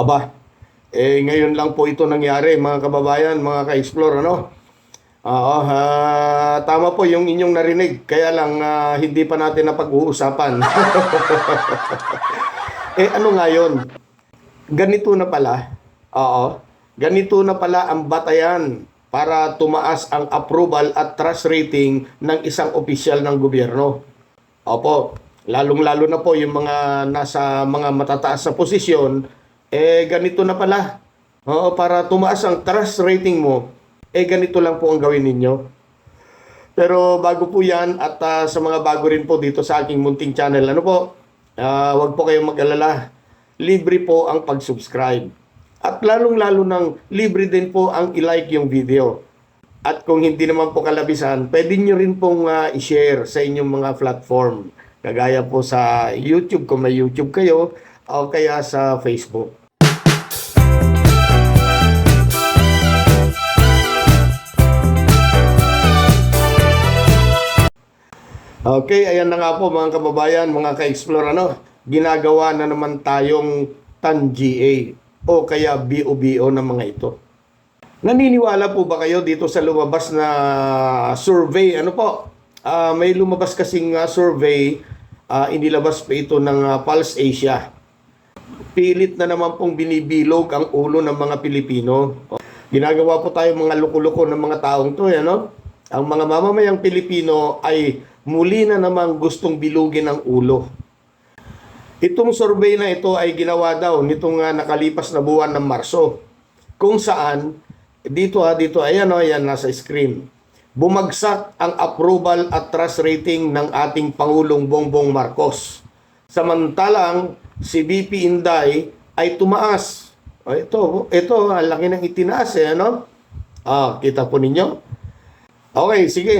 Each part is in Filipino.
Aba, eh ngayon lang po ito nangyari mga kababayan, mga ka-explore ano. Oo, ah, tama po yung inyong narinig. Kaya lang ah, hindi pa natin napag-uusapan. eh ano nga yun? Ganito na pala. Oo. Ganito na pala ang batayan para tumaas ang approval at trust rating ng isang opisyal ng gobyerno. Opo, lalong-lalo na po yung mga nasa mga matataas na posisyon, eh ganito na pala. Oo, para tumaas ang trust rating mo, eh ganito lang po ang gawin ninyo. Pero bago po yan at ah, sa mga bago rin po dito sa aking munting channel, ano po, ah, wag po kayong mag-alala. Libre po ang pag-subscribe. At lalong-lalo nang libre din po ang i-like yung video. At kung hindi naman po kalabisan, pwede nyo rin pong ah, i-share sa inyong mga platform. Kagaya po sa YouTube, kung may YouTube kayo, o kaya sa Facebook. Okay, ayan na nga po mga kababayan, mga ka-explore, ano, ginagawa na naman tayong TAN-GA o kaya BOBO ng mga ito. Naniniwala po ba kayo dito sa lumabas na survey? Ano po? Ah, may lumabas kasing ah, survey, ah, inilabas pa ito ng ah, Pulse Asia. Pilit na naman pong binibilog ang ulo ng mga Pilipino. Ginagawa po tayo mga luko-luko ng mga taong to, ano? Ang mga mamamayang Pilipino ay muli na namang gustong bilugin ang ulo. Itong survey na ito ay ginawa daw nitong ah, nakalipas na buwan ng Marso. Kung saan, dito ha, dito, ayan o, ayan, nasa screen. Bumagsak ang approval at trust rating ng ating Pangulong Bongbong Marcos. Samantalang, si BP Inday ay tumaas. O, ito, ito, ang laki ng itinaas eh, ano? Ah, kita po ninyo? Okay, sige.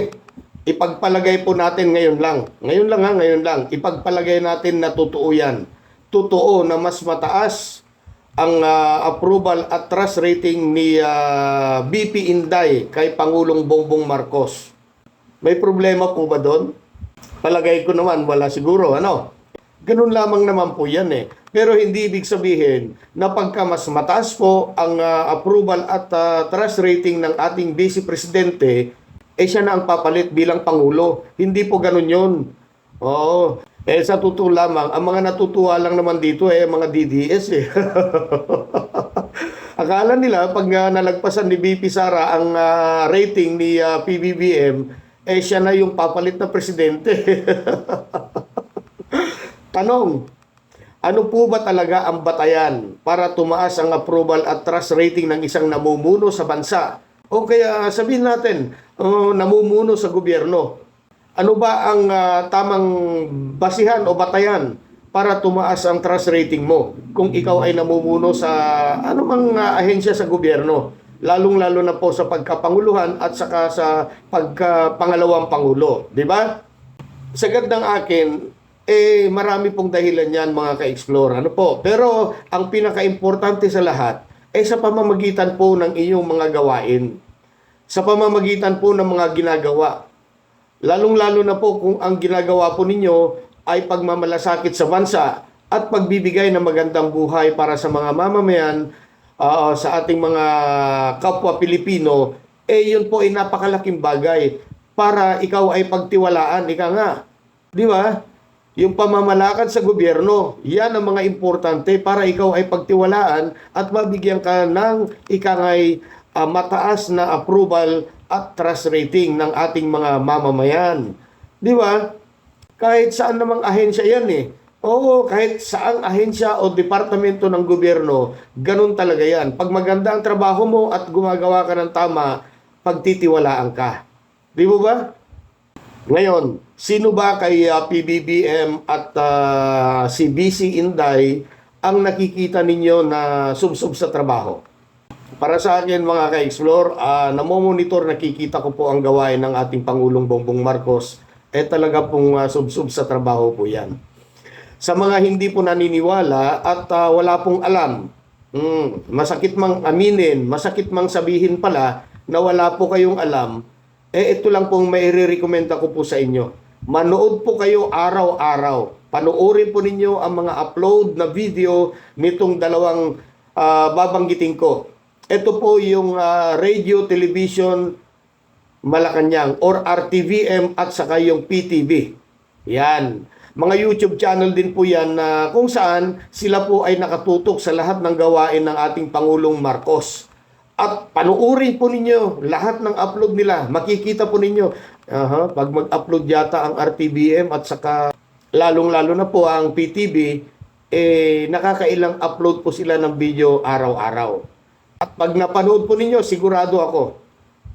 Ipagpalagay po natin ngayon lang. Ngayon lang ha, ngayon lang. Ipagpalagay natin na totoo yan. Totoo na mas mataas ang ah, approval at trust rating ni ah, BP Inday kay Pangulong Bongbong Marcos. May problema po ba doon? Palagay ko naman, wala siguro. Ano? Ganun lamang naman po yan eh. Pero hindi ibig sabihin na pagka mas mataas po ang ah, approval at ah, trust rating ng ating Vice Presidente, eh siya na ang papalit bilang Pangulo. Hindi po ganun yun. Oo. Eh sa totoo lamang, ang mga natutuwa lang naman dito eh mga DDS eh. Akala nila pag ah, nalagpasan ni BP Sara ang ah, rating ni ah, PBBM, eh siya na yung papalit na presidente. Tanong, ano po ba talaga ang batayan para tumaas ang approval at trust rating ng isang namumuno sa bansa? O kaya sabihin natin, uh, namumuno sa gobyerno. Ano ba ang ah, tamang basihan o batayan para tumaas ang trust rating mo kung ikaw ay namumuno sa anumang ah, ahensya sa gobyerno? Lalong-lalo na po sa pagkapanguluhan at saka sa pagkapangalawang pangulo, di ba? Sagad ng akin, eh marami pong dahilan yan mga ka-explore. Ano po? Pero ang pinaka-importante sa lahat ay sa pamamagitan po ng iyong mga gawain. Sa pamamagitan po ng mga ginagawa. Lalong-lalo na po kung ang ginagawa po ninyo ay pagmamalasakit sa bansa at pagbibigay ng magandang buhay para sa mga mamamayan ah, sa ating mga kapwa Pilipino, eh yun po ay napakalaking bagay para ikaw ay pagtiwalaan, ika nga. Di ba? Yung pamamalakad sa gobyerno, yan ang mga importante para ikaw ay pagtiwalaan at mabigyan ka ng ikangay ah, mataas na approval at trust rating ng ating mga mamamayan. Di ba? Kahit saan namang ahensya yan eh. Oo, kahit saang ahensya o departamento ng gobyerno, ganun talaga yan. Pag maganda ang trabaho mo at gumagawa ka ng tama, pagtitiwalaan ka. Di ba? Ngayon, sino ba kay ah, PBBM at ah, si BC Inday ang nakikita ninyo na subsub sa trabaho? Para sa akin mga ka-explore, uh, namomonitor, nakikita ko po ang gawain ng ating Pangulong Bongbong Marcos. Eh talaga pong ah, subsub sa trabaho po yan. Sa mga hindi po naniniwala at ah, wala pong alam, mm, masakit mang aminin, masakit mang sabihin pala na wala po kayong alam, eh ito lang pong maire-recommenda ko po sa inyo. Manood po kayo araw-araw. Panoorin po ninyo ang mga upload na video nitong dalawang ah, babanggitin ko. Ito po yung ah, radio, television, Malacanang or RTVM at saka yung PTV. Yan. Mga YouTube channel din po yan na kung saan sila po ay nakatutok sa lahat ng gawain ng ating Pangulong Marcos. At panuurin po ninyo lahat ng upload nila. Makikita po ninyo aha, pag mag-upload yata ang RTVM at saka lalong-lalo na po ang PTV, eh nakakailang upload po sila ng video araw-araw. At pag napanood po ninyo, sigurado ako,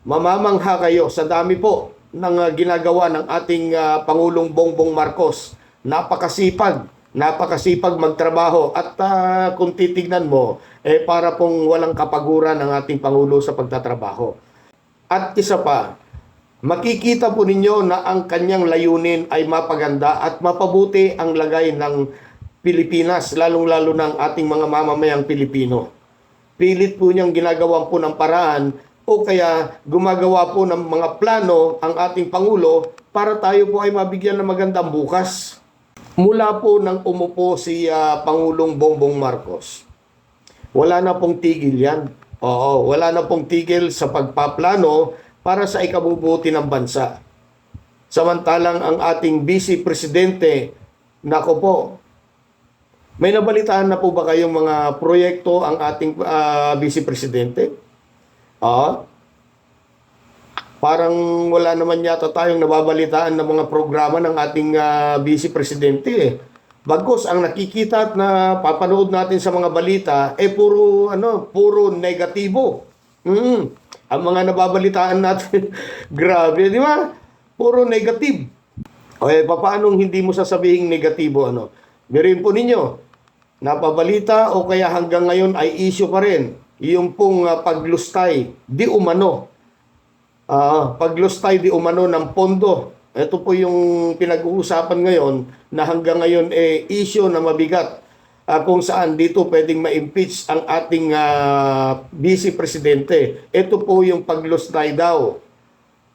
mamamangha kayo sa dami po ng ah, ginagawa ng ating ah, Pangulong Bongbong Marcos. Napakasipag, napakasipag magtrabaho at ah, kung titignan mo, eh para pong walang kapaguran ang ating Pangulo sa pagtatrabaho. At isa pa, makikita po ninyo na ang kanyang layunin ay mapaganda at mapabuti ang lagay ng Pilipinas, lalong-lalo ng ating mga mamamayang Pilipino pilit po niyang ginagawan po ng paraan o kaya gumagawa po ng mga plano ang ating Pangulo para tayo po ay mabigyan ng magandang bukas. Mula po nang umupo si ah, Pangulong Bongbong Marcos, wala na pong tigil yan. Oo, wala na pong tigil sa pagpaplano para sa ikabubuti ng bansa. Samantalang ang ating vice presidente, nako po, may nabalitaan na po ba kayong mga proyekto ang ating ah, vice presidente? Ah? Parang wala naman yata tayong nababalitaan ng mga programa ng ating ah, vice presidente eh. Bagos ang nakikita at na papanood natin sa mga balita eh puro ano, puro negatibo. Mm. Ang mga nababalitaan natin, grabe, di ba? Puro negative. O eh, paano hindi mo sasabihin negatibo ano? Birin po ninyo, napabalita o kaya hanggang ngayon ay issue pa rin yung pong ah, paglustay di umano. Ah, paglustay di umano ng pondo. Ito po yung pinag-uusapan ngayon na hanggang ngayon eh issue na mabigat ah, kung saan dito pwedeng ma-impeach ang ating ah, vice presidente. Ito po yung paglustay daw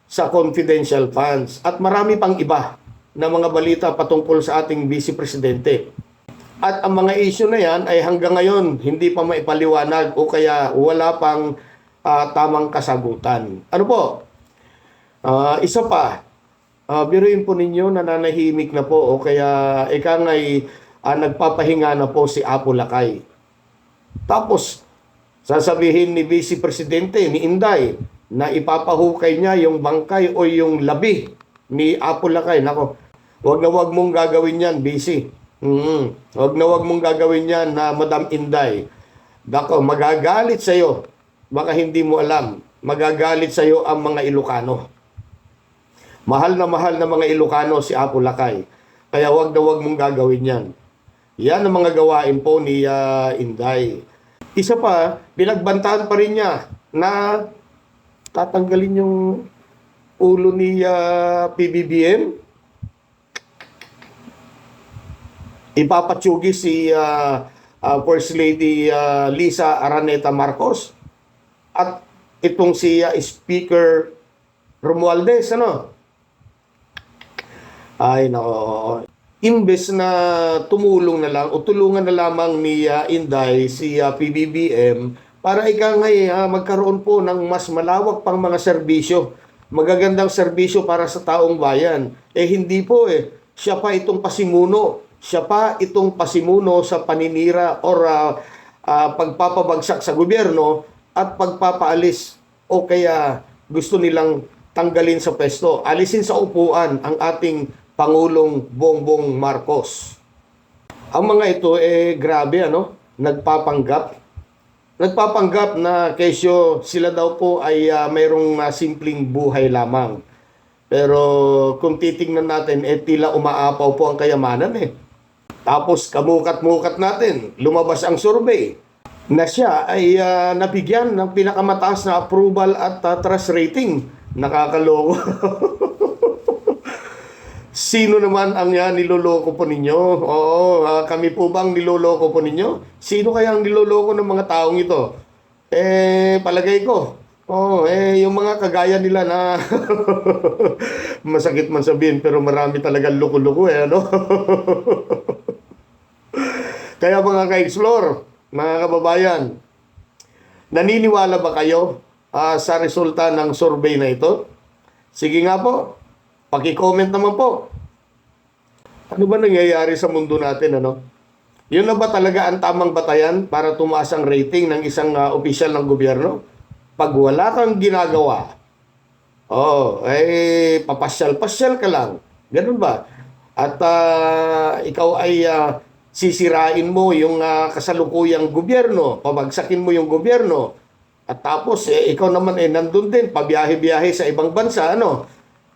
sa confidential funds at marami pang iba na mga balita patungkol sa ating vice presidente. At ang mga issue na yan ay hanggang ngayon hindi pa maipaliwanag o kaya wala pang ah, tamang kasagutan. Ano po? Ah, isa pa, ah, biruin po ninyo nananahimik na po o kaya ika nga'y ah, nagpapahinga na po si Apo Lakay. Tapos, sasabihin ni Vice Presidente, ni Inday, na ipapahukay niya yung bangkay o yung labi ni Apo Lakay. Nako, wag na wag mong gagawin yan, Vice. Mm, wag na wag mong gagawin yan na Madam Inday. Dako, magagalit sa'yo. Baka hindi mo alam. Magagalit sa'yo ang mga Ilocano. Mahal na mahal na mga Ilocano si Apo Lakay. Kaya wag na wag mong gagawin yan. Yan ang mga gawain po ni ah, Inday. Isa pa, pinagbantaan pa rin niya na tatanggalin yung ulo ni ah, PBBM. Ipapatsugi si ah, ah, First Lady ah, Lisa Araneta Marcos at itong si ah, Speaker Romualdez, ano? Ay, nako. Imbes na tumulong na lang o tulungan na lamang ni ah, Inday si ah, PBBM para ika ngay ah, magkaroon po ng mas malawak pang mga serbisyo, magagandang serbisyo para sa taong bayan. Eh hindi po eh. Siya pa itong pasimuno. Siya pa itong pasimuno sa paninira or ah, ah, pagpapabagsak sa gobyerno at pagpapaalis o kaya gusto nilang tanggalin sa pwesto, alisin sa upuan ang ating Pangulong Bongbong Marcos. Ang mga ito eh grabe ano, nagpapanggap. Nagpapanggap na kesyo sila daw po ay ah, mayroong ah, simpleng buhay lamang. Pero kung titingnan natin, eh tila umaapaw po ang kayamanan eh. Tapos kamukat-mukat natin, lumabas ang survey na siya ay ah, nabigyan ng pinakamataas na approval at ah, trust rating. Nakakaloko. Sino naman ang yan niloloko po ninyo? Oo, ah, kami po bang niloloko po ninyo? Sino kaya ang niloloko ng mga taong ito? Eh, palagay ko. Oo, eh, yung mga kagaya nila na masakit man sabihin pero marami talaga loko-loko eh, ano? Kaya mga ka-explore, mga kababayan, naniniwala ba kayo ah, sa resulta ng survey na ito? Sige nga po, paki-comment naman po. Ano ba nangyayari sa mundo natin, ano? Yun na ba talaga ang tamang batayan para tumaas ang rating ng isang ah, opisyal ng gobyerno? Pag wala kang ginagawa, oh, eh, papasyal-pasyal ka lang. Ganun ba? At ah, ikaw ay ah, sisirain mo yung ah, kasalukuyang gobyerno, pabagsakin mo yung gobyerno. At tapos, eh, ikaw naman eh, nandun din, pabiyahe-biyahe sa ibang bansa, ano?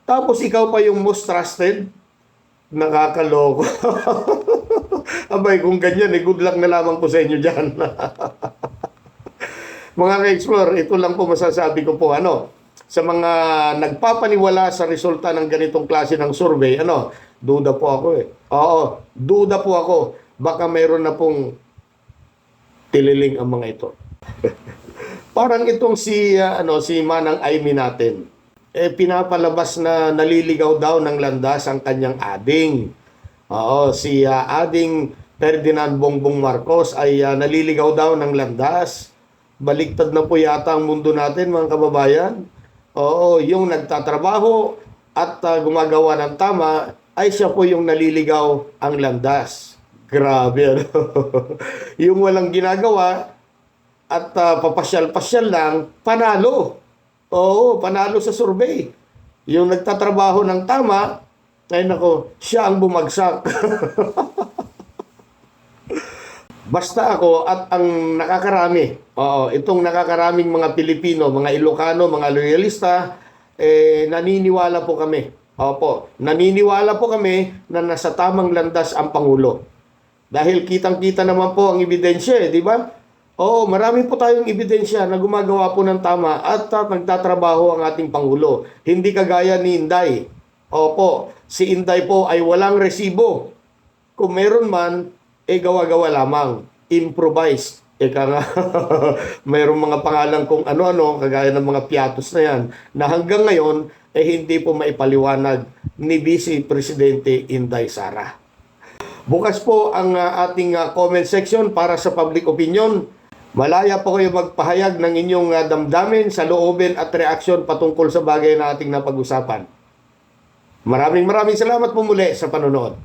Tapos, ikaw pa yung most trusted, nakakaloko. Abay, kung ganyan, eh, good luck na lamang po sa inyo dyan. mga ka-explore, ito lang po masasabi ko po, ano, sa mga nagpapaniwala sa resulta ng ganitong klase ng survey, ano, duda po ako eh. Oo, duda po ako. Baka mayroon na pong tililing ang mga ito. Parang itong si ah, ano si Manang Aimee natin. Eh pinapalabas na naliligaw daw ng landas ang kanyang ading. Oo, si ah, ading Ferdinand Bongbong Marcos ay ah, naliligaw daw ng landas. Baliktad na po yata ang mundo natin mga kababayan. Oo, yung nagtatrabaho at ah, gumagawa ng tama ay siya po yung naliligaw ang landas. Grabe ano. yung walang ginagawa at ah, papasyal-pasyal lang, panalo. Oo, panalo sa survey. Yung nagtatrabaho ng tama, ay nako, siya ang bumagsak. Basta ako at ang nakakarami, oo, itong nakakaraming mga Pilipino, mga Ilocano, mga loyalista, eh, naniniwala po kami. Opo, naniniwala po kami na nasa tamang landas ang Pangulo. Dahil kitang-kita naman po ang ebidensya, eh, di ba? Oo, marami po tayong ebidensya na gumagawa po ng tama at uh, nagtatrabaho ang ating Pangulo. Hindi kagaya ni Inday. Opo, si Inday po ay walang resibo. Kung meron man, eh gawa-gawa lamang. Improvise. Eka nga, mayroong mga pangalan kung ano-ano, kagaya ng mga piatos na yan, na hanggang ngayon, eh hindi po maipaliwanag ni Vice Presidente Inday Sara. Bukas po ang uh, ating uh, comment section para sa public opinion. Malaya po kayo magpahayag ng inyong uh, damdamin sa loobin at reaksyon patungkol sa bagay na ating napag-usapan. Maraming maraming salamat po muli sa panonood.